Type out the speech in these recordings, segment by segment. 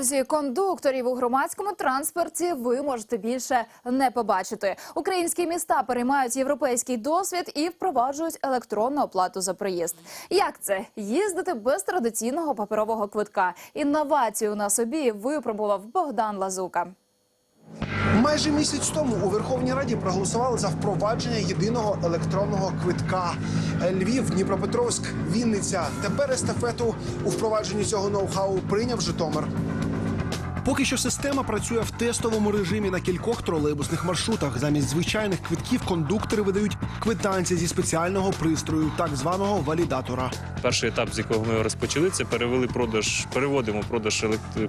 Невдовзі кондукторів у громадському транспорті ви можете більше не побачити. Українські міста переймають європейський досвід і впроваджують електронну оплату за проїзд. Як це їздити без традиційного паперового квитка? Інновацію на собі випробував Богдан Лазука. Майже місяць тому у Верховній Раді проголосували за впровадження єдиного електронного квитка. Львів, Дніпропетровськ, Вінниця. Тепер естафету у впровадженні цього ноу-хау прийняв Житомир. Поки що система працює в тестовому режимі на кількох тролейбусних маршрутах. Замість звичайних квитків кондуктори видають квитанції зі спеціального пристрою, так званого валідатора. Перший етап, з якого ми розпочали, це перевели продаж, переводимо продаж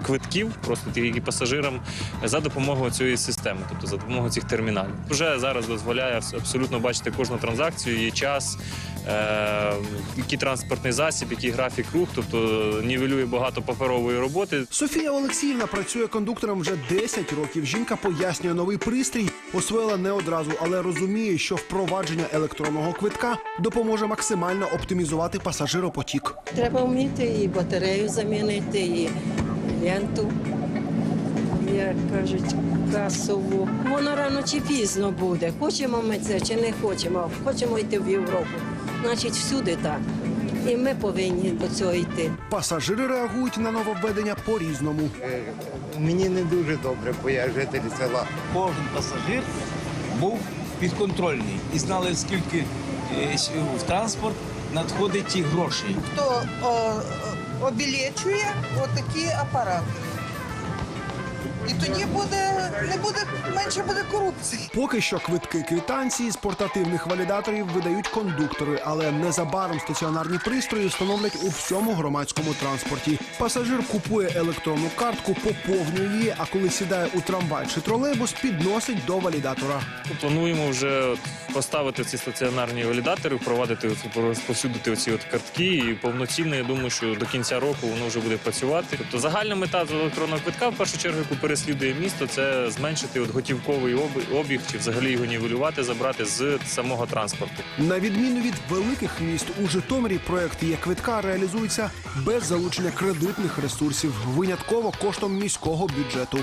квитків, просто тільки пасажирам за допомогою цієї системи, тобто за допомогою цих терміналів. Вже зараз дозволяє абсолютно бачити кожну транзакцію, її час, е- який транспортний засіб, який графік рух, тобто нівелює багато паперової роботи. Софія Олексіївна працює кондуктором вже 10 років. Жінка пояснює новий пристрій, освоїла не одразу, але розуміє, що впровадження електронного квитка допоможе максимально оптимізувати пасажиропотік. Треба вміти і батарею замінити, і ленту, як кажуть, касову. Воно рано чи пізно буде. Хочемо ми це чи не хочемо. Хочемо йти в Європу. Значить, всюди так. І ми повинні до цього йти. Пасажири реагують на нововведення по-різному. Е, Мені не дуже добре, бо я житель села. кожен пасажир був підконтрольний і знали, скільки е, в транспорт надходить ті гроші. хто о, обілечує отакі апарати. І тоді буде не буде менше буде корупції. Поки що квитки квитанції з портативних валідаторів видають кондуктори, але незабаром стаціонарні пристрої встановлять у всьому громадському транспорті. Пасажир купує електронну картку, поповнює її, а коли сідає у трамвай чи тролейбус, підносить до валідатора. Плануємо вже поставити ці стаціонарні валідатори, впровадити розповсюдити оці от картки. І повноцінно я думаю, що до кінця року воно вже буде працювати. Тобто загальна мета з електронного квитка, в першу чергу, яку переслідує місто, це зменшити от готівковий обіг чи взагалі його нівелювати, забрати з самого транспорту. На відміну від великих міст у Житомирі, проект є квитка реалізується без залучення кредитних ресурсів, винятково коштом міського бюджету.